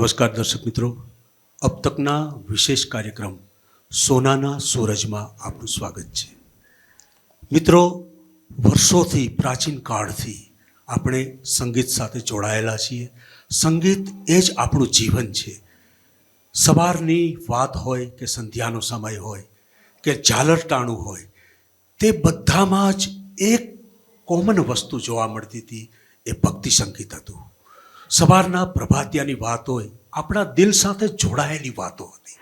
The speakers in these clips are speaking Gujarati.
નમસ્કાર દર્શક મિત્રો. અબ તકના વિશેષ કાર્યક્રમ સોનાના સૂરજમાં આપનું સ્વાગત છે. મિત્રો, વર્ષોથી, પ્રાચીન કાળથી આપણે સંગીત સાથે જોડાયેલા છીએ. સંગીત એ જ આપણું જીવન છે. સવારની વાત હોય કે સંધ્યાનો સમય હોય કે ઝાલરટાણું હોય, તે બધામાં જ એક કોમન વસ્તુ જોવા મળતી હતી, એ ભક્તિ સંગીત હતું. સવારના પ્રભાતિયાની વાત આપણા દિલ સાથે જોડાયેલી વાતો હતી.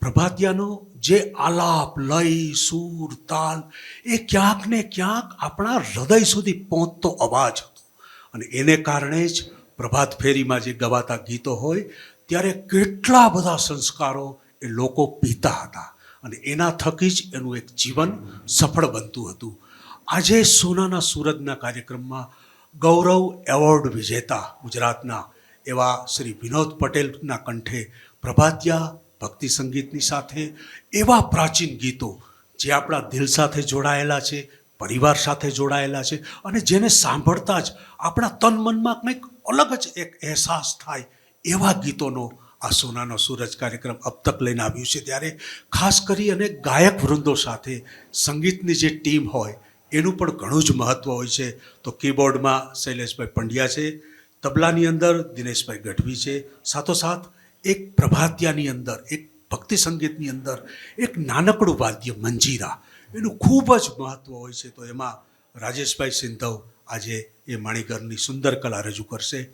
પ્રભાતિયાનો જે આલાપ, લય, સૂર, તાલ, એ ક્યાંક ને ક્યાંક આપણા હૃદય સુધી પહોંચતો અવાજ હતો. અને એને કારણે જ પ્રભાત ફેરીમાં જે ગવાતા ગીતો હોય, ત્યારે કેટલા બધા સંસ્કારો એ લોકો પીતા હતા. અને એના થકી જ એનું એક જીવન સફળ બનતું હતું. આજે સોનાના સુરતના કાર્યક્રમમાં ગૌરવ એવોર્ડ વિજેતા ગુજરાતના એવા શ્રી વિનોદ પટેલના કંઠે પ્રભાતિયા ભક્તિ સંગીતની સાથે એવા પ્રાચીન ગીતો જે આપણા દિલ સાથે જોડાયેલા છે, પરિવાર સાથે જોડાયેલા છે અને જેને સાંભળતા જ આપણા તન મનમાં કંઈક અલગ જ એક અહેસાસ થાય એવા ગીતોનો આ સોનાનો સૂરજ કાર્યક્રમ અબ તક લઈને આવ્યું છે. ત્યારે ખાસ કરી અને ગાયક વૃંદો સાથે સંગીતની જે ટીમ હોય એનું પણ ઘણું જ મહત્ત્વ હોય છે. તો કીબોર્ડમાં શૈલેષભાઈ પંડ્યા છે, તબલાની અંદર દિનેશભાઈ ગઢવી છે. સાથોસાથ એક પ્રભાતિયાની અંદર, એક ભક્તિ સંગીતની અંદર, એક નાનકડું વાદ્ય મંજીરા, એનું ખૂબ જ મહત્ત્વ હોય છે. તો એમાં રાજેશભાઈ સિંધવ આજે એ માણીગરની સુંદર કલા રજૂ કરશે.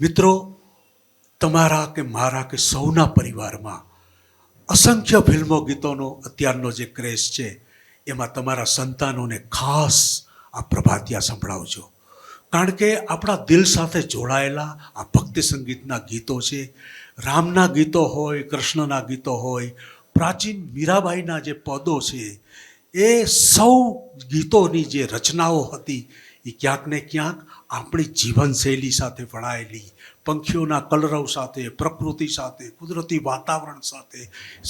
મિત્રો, તમારા કે મારા કે સૌના પરિવારમાં અસંખ્ય ફિલ્મો, ગીતોનો અત્યારનો જે ક્રેઝ છે એમાં તમારા સંતાનોને ખાસ આ પ્રભાતિયા સંભળાવજો. કારણ કે આપણા દિલ સાથે જોડાયેલા આ ભક્તિ સંગીતના ગીતો છે, રામના ગીતો હોય, કૃષ્ણના ગીતો હોય, પ્રાચીન મીરાબાઈના જે પદો છે, એ સૌ ગીતોની જે રચનાઓ હતી, એ ક્યાંક ને ક્યાંક આપણી જીવનશૈલી સાથે વણાયેલી પંખીઓના કલરવ સાથે, પ્રકૃતિ સાથે, કુદરતી વાતાવરણ સાથે,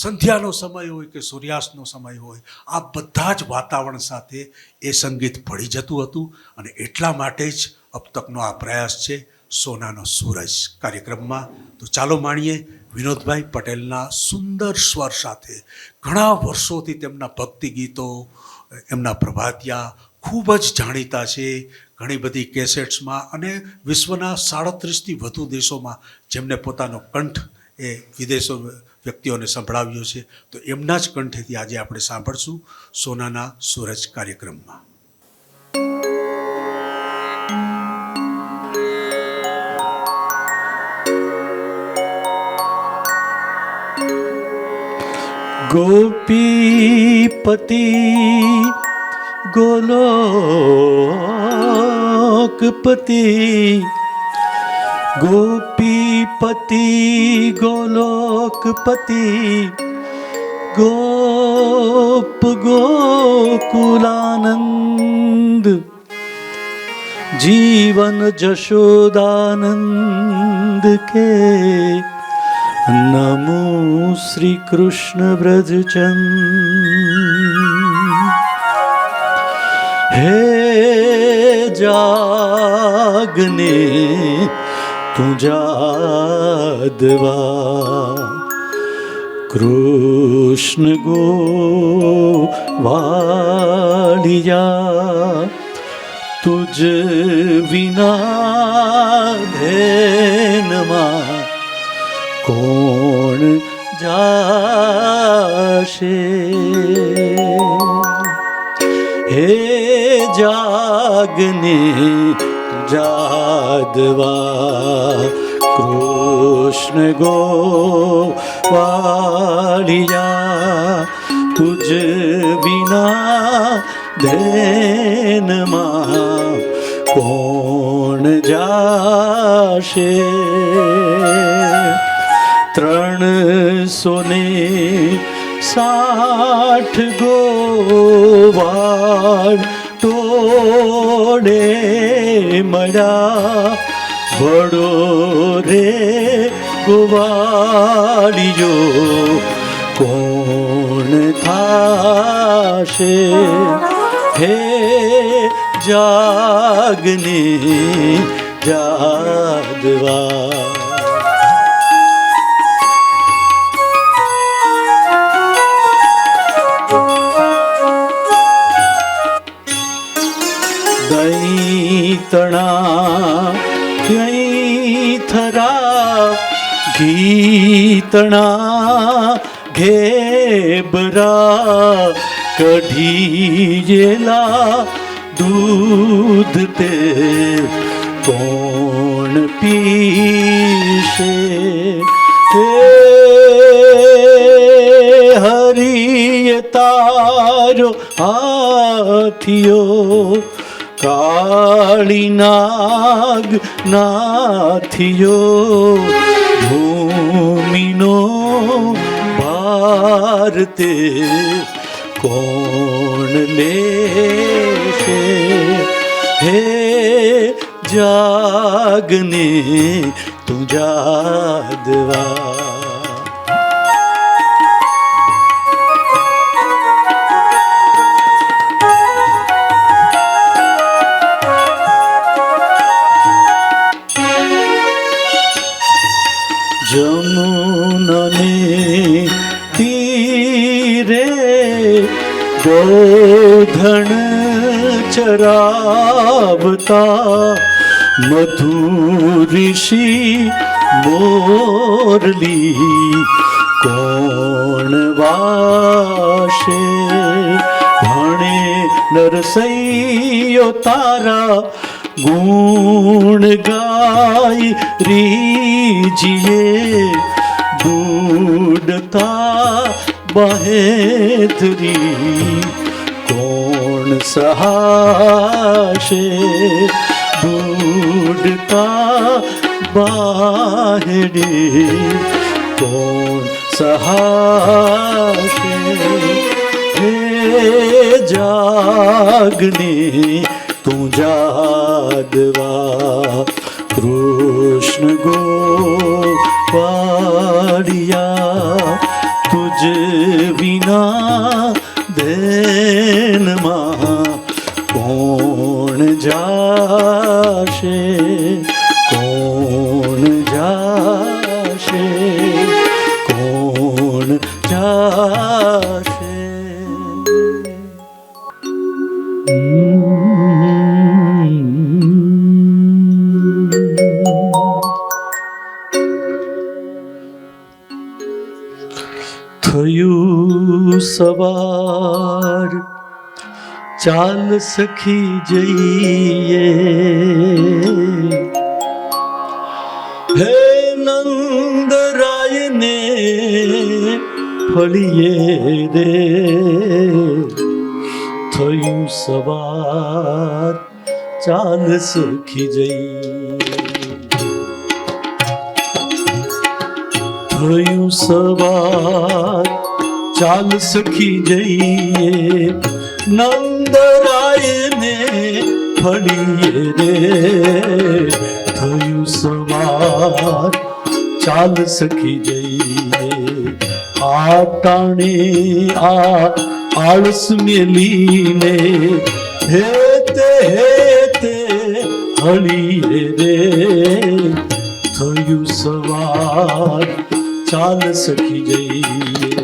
સંધ્યાનો સમય હોય કે સૂર્યાસ્તનો સમય હોય, આ બધા જ વાતાવરણ સાથે એ સંગીત ભળી જતું હતું અને એટલા માટે જ અબ તકનો આ પ્રયાસ છે સોનાનો સૂરજ કાર્યક્રમમાં. તો ચાલો માણીએ વિનોદભાઈ પટેલના સુંદર સ્વર સાથે ઘણા વર્ષોથી તેમના ભક્તિ ગીતો, એમના પ્રભાતિયા ખૂબ જ જાણીતા છે ઘણી બધી કેસેટ્સમાં અને વિશ્વના સાડત્રીસથી વધુ દેશોમાં જેમને પોતાનો કંઠ એ વિદેશો વ્યક્તિઓને સંભળાવ્યો છે. તો એમના જ કંઠેથી આજે આપણે સાંભળશું સોનાના સૂરજ કાર્યક્રમમાં. ગોપીપતિ गोलोकपति गोपीपति गोलोकपति गोप गोकुलानंद जीवन जशोदानंद के नमो श्री कृष्ण ब्रजचंद હે જાગને પૂજાદવા કૃષ્ણ ગો વાડિયા તુજ વિના ધેનમાં કોણ જાશે? जगनि जाग कष्णगो वाज विना धेन मा कोण जाशे? तृण सुने साठ गो ટોળે મળ્યા ભડો રે ગોવાળિયો કોણ થાશે હે જાગને જાદવા ગીતણા ઘેબરા કઢીયેલા દૂધ તે કોણ પીશે હે હરિય તારો હાથિયો કાળી નાગ નાથિયો ભારતે કોણ લેશે હે જાગને તું જાદવા જમુનને गोधन चरावता मधु ऋषि मोरलि वाशे भणे नरसैयो तारा गुण गाय रीजिए गुण्डता રીજીએ બુડતા બહેધરી કોણ સહાશે બુડતા બાહેડે કોણ સહાશે હે જાગને તું જાગવા કૃષ્ણ ગોપાળિયા તુજ વિના દેનમાં કોણ જાશે કોણ જાશે કોણ જાશે થયું સવાર ચાલ સખી જઈએ હે નંદરાયને ફળીએ રે થયું સવાર ચાલ સખી જઈએ થયું સવાર ચાલ સખી જઈએ નંદરાયને ફળીએ રે થયું સવાર ચાલ સખી જઈએ આ ટાણે આ આળસ મેલીને હેતે હેતે હળીએ રે થયું સવાર ચાલ સખી જઈએ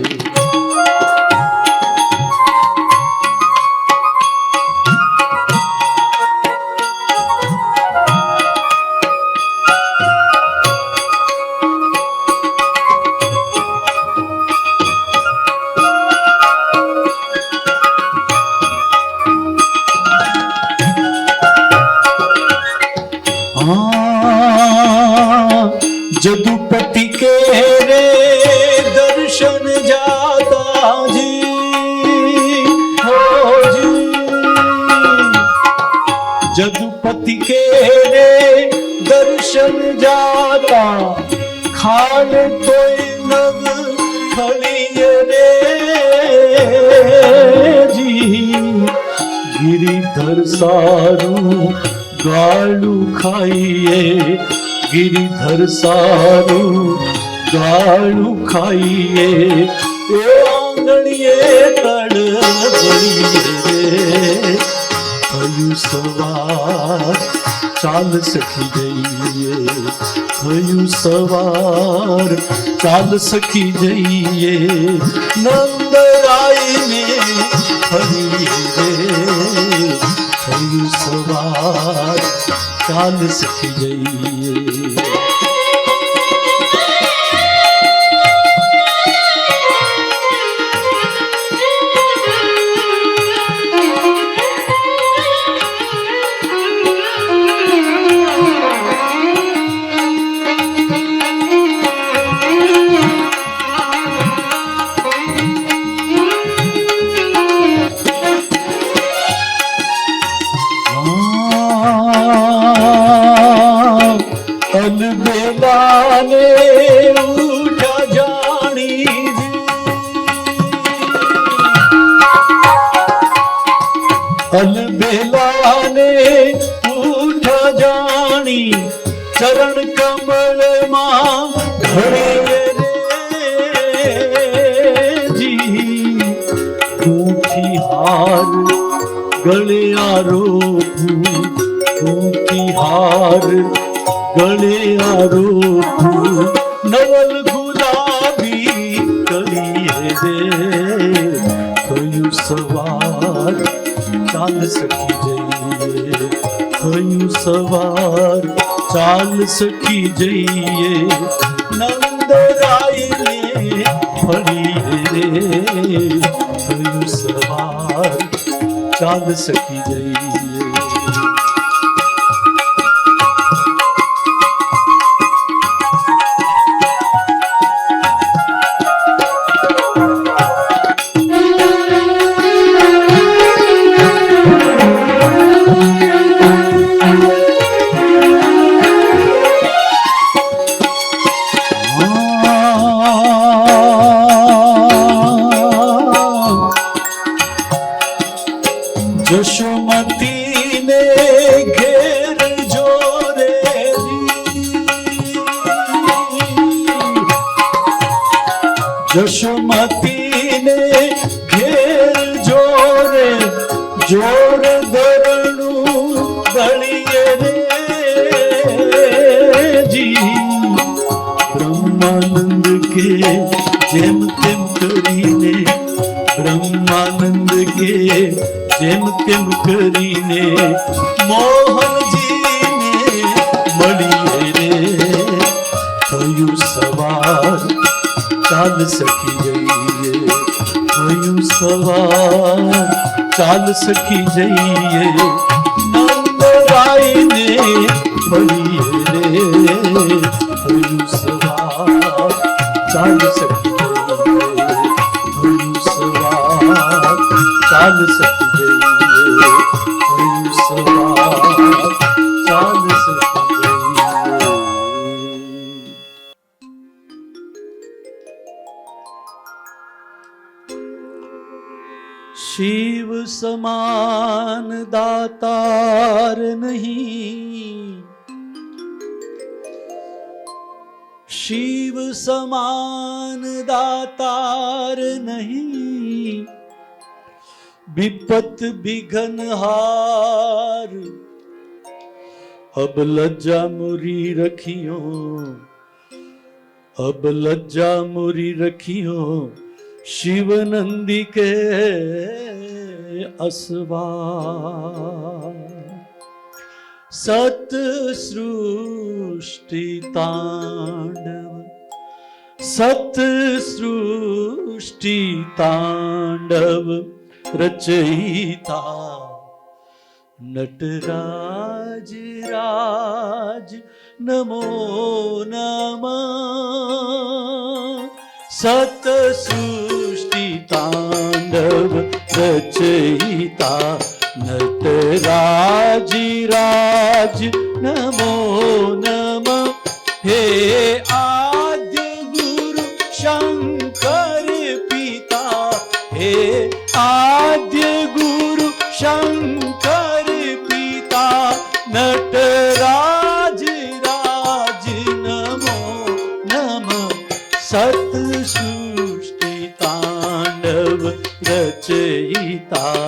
भक्ति के रे दर्शन जाता जी हो जी जदुपति के रे दर्शन जाता खान कोई नग खलिए रे जी गिरिधर सारू गालू खाइए ગિરિધર સારું ગાળું ખાઈએ. એ આંગણીએ રે થયું સવાર, ચાલ સખી જઈએ. થયું સવાર, ચાલ સખી જઈએ. નંદરાયને ફરીએ. થયું સવાર ચાલ સખી ચરણ કમળમાં ઘડીએ રે જી ઊઠી હાર ગળે આરોપું ઊંચી હાર ગળે આરોપું નવલ ગુલાબી કલીએ રે. થયું સવાર, ચાલ સખી જઈએ. થયું સવાર ચાલ સખી જઈએ નંદરાયને ફળીએ રે સવાર ચાલ સખી જઈએ કરીને મોહનજીને મળીએ રે થયું સવાર ચાલ સખી જઈએ થયું સવાર ચાલ સખી જઈએ નંદરાયને મળીએ રે થયું સવાર ચાલ સખી જઈએ થયું સવાર ચાલ સખી શિવ સમાન દાતાર નહીં વિપત વિઘન હાર अब लज्जा मुरी रखियो अब लज्जा मुरी रखियो शिव नंदी के असवार सत સત સૃષ્ટિ તાંડવ રચયિતા નટરાજ રાજ નમો નમ સત સૃષ્ટિ તાંડવ રચયિતા નટરાજ રાજ નમો નમઃ ತಾ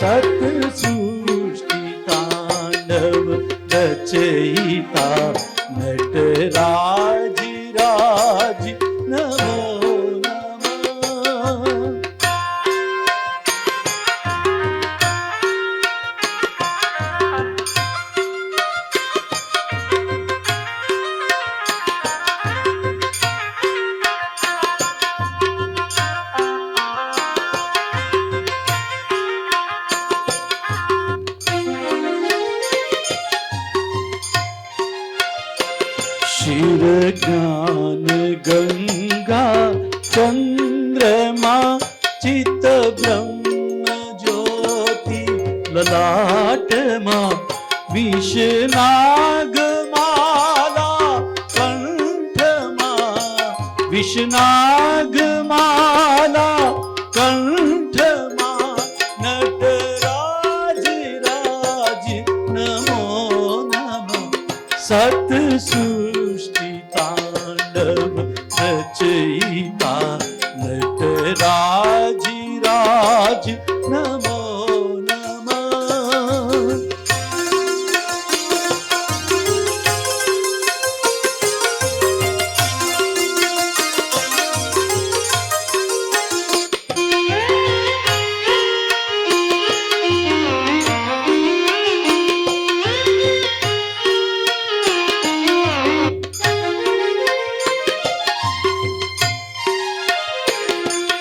सत्सुष्टिता नव रचयिता। 是那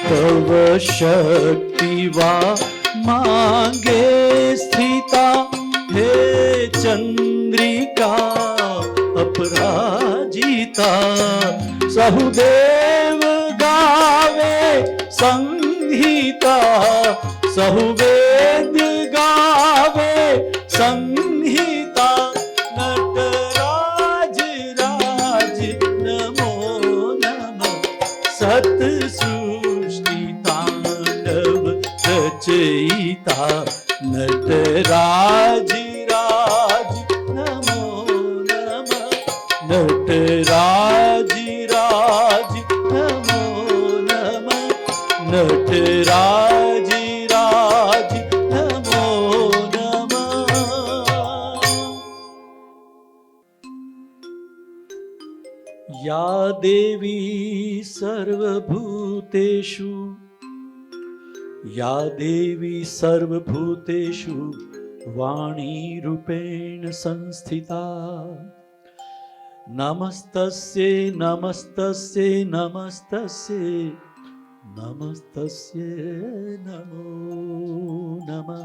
તવ શક્તિવા માંગે સ્થિતા હે ચંદ્રિકા અપરાજિતા સહુદેવ ગાવે સંહિતા સહુદેવ रचयिता नटराज राज नमो नमः। नटराज राज नमो नमः। नटराज राज नमो नमः। या देवी सर्वभूतेषु યા દેવી સર્વભૂતેષુ વાણી રૂપેણ સંસ્થિતા. નમસ્તસ્ય નમસ્તસ્ય નમસ્તસ્ય નમસ્તસ્ય નમો નમ.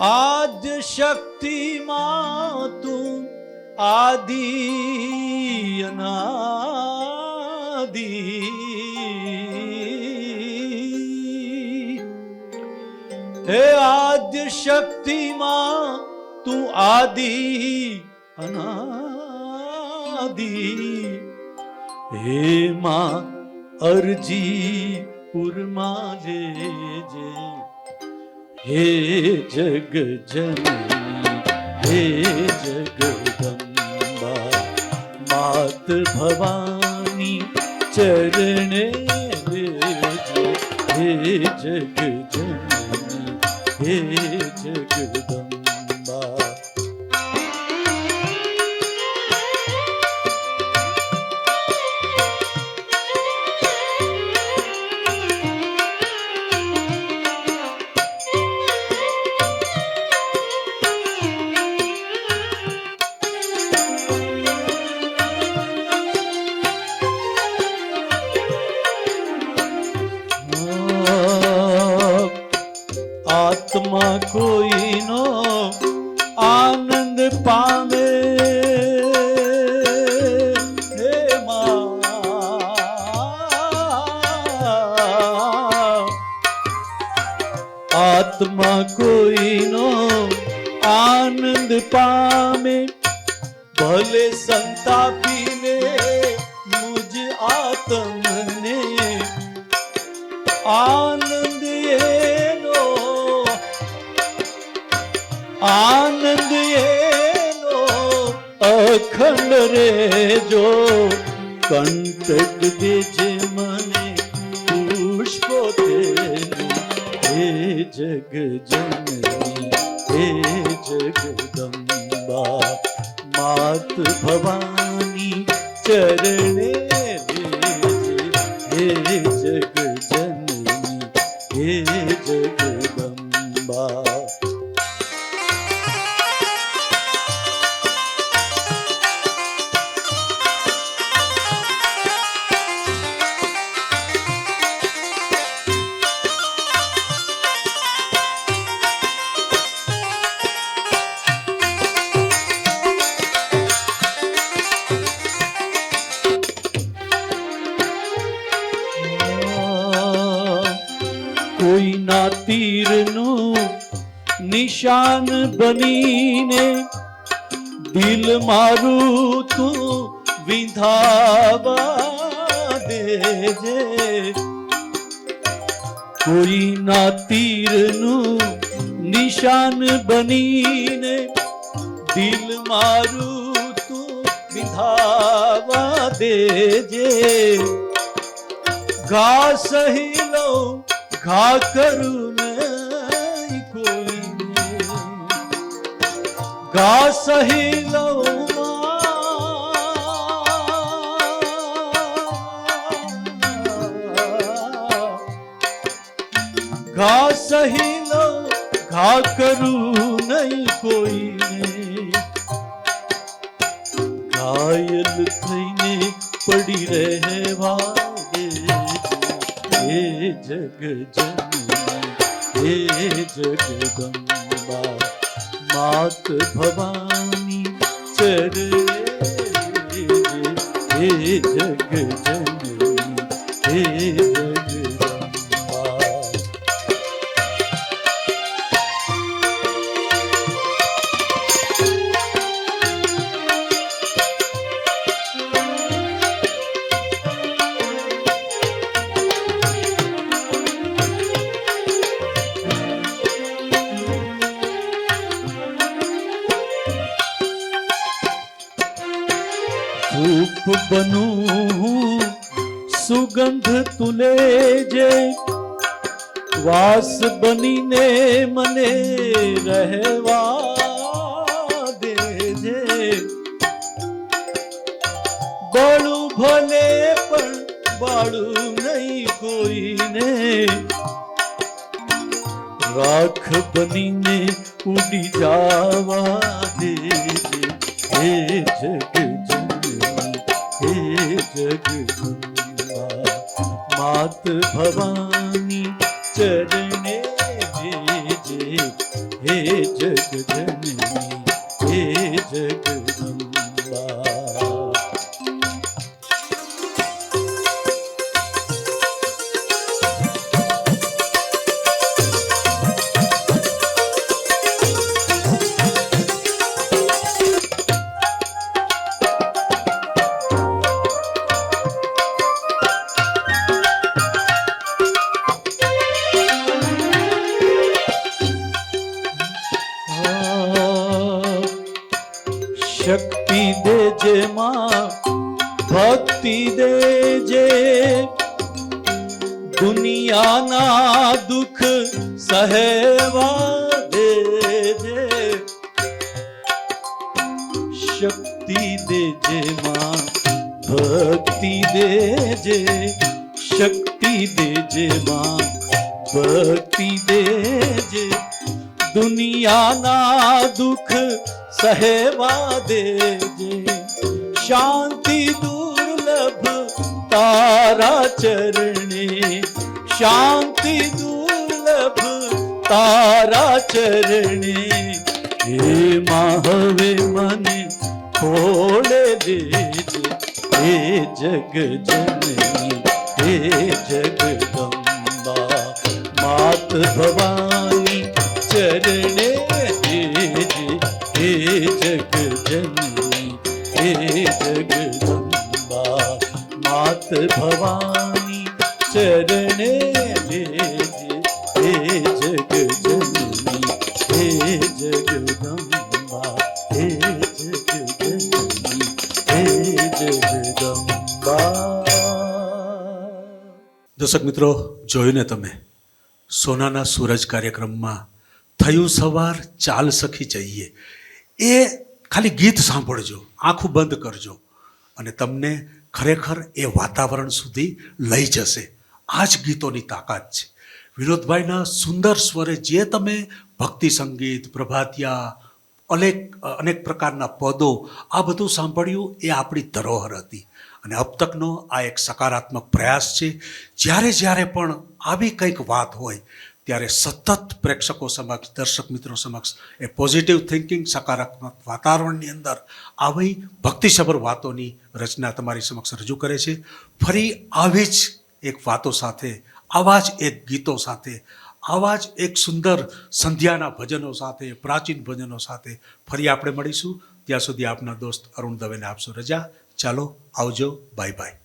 આદ્ય શક્તિ તું આદિ અનાદી. હે આદ્ય શક્તિમાં તું આદિ, અનાદિ. હે માં અરજી પુરમાં લેજે હે જગ જની, હે જગદંબા માત ભવાની ચરણે હે જગ જની. हे जगदम्बा આત્મા કોઈનો આનંદ પામે. આત્મા કોઈનો આનંદ પામે. ભલે સંતાપીને મુજ આત્મને. આ આનંદ એનો અખંડ રેજો. કંટક દેજે મને પુષ્પો હે જગ જનની હે જગદંબા, માત ભવાની ચરણે દેજે કોઈના તીરનું નિશાન બનીને દિલ મારું તું વિધાવા દેજે. ઘા સહી લો ઘા કરું કોઈ ઘા સહી લો ઘા સહી લો ઘા કરું નહીં કોઈને ઘાયલ થઈને પડી રહેવા હે જગ જનની હે જગદંબા, માત ભવાની ચરણે. હે જગ જનની હે જગદંબા બનીને મને રહેવા દેજે. બળું ભલે પણ બાળું નહીં કોઈને. રાખ બનીને ઉડી જાવા દેજે. હે જગ હે જગ માત ભવાની ચરણે હે ભક્તિ દેજે. દુનિયાના દુઃખ સહેવા દેજે. શક્તિ દેજે માં, ભક્તિ દેજે. શક્તિ દેજે માં, ભક્તિ દેજે. દુનિયાના દુઃખ સહેવા દેજે. ચરણી એમાં હવે મને ખોડે દેજે હે જગ જનની હે જગદંબા માત ભવાની ચરણે દેજે હે જગ જનની હે જગદંબા માત ભવાની દર્શક મિત્રો જોયું ને તમે સોનાના સૂરજ કાર્યક્રમમાં થયું સવાર ચાલ સખી જઈએ. એ ખાલી ગીત સાંભળજો, આંખું બંધ કરજો અને તમને ખરેખર એ વાતાવરણ સુધી લઈ જશે. આ જ ગીતોની તાકાત છે. વિનોદભાઈના સુંદર સ્વરે જે તમે ભક્તિ સંગીત, પ્રભાતિયા, અનેક અનેક પ્રકારના પદો આ બધું સાંભળ્યું, એ આપણી ધરોહર હતી. અને અબ તકનો આ એક સકારાત્મક પ્રયાસ છે. જ્યારે જ્યારે પણ આવી કંઈક વાત હોય, ત્યારે સતત પ્રેક્ષકો સમક્ષ, દર્શક મિત્રો સમક્ષ એ પોઝિટિવ થિંકિંગ સકારાત્મક વાતાવરણની અંદર આવી ભક્તિસભર વાતોની રચના તમારી સમક્ષ રજૂ કરે છે. ફરી આવી જ એક વાતો સાથે, આવા જ એક ગીતો સાથે, આવા જ એક સુંદર સંધ્યાના ભજનો સાથે, પ્રાચીન ભજનો સાથે ફરી આપણે મળીશું. ત્યાં સુધી આપના દોસ્ત અરુણ દવેને આપશો રજા. ચાલો આવજો બાય બાય.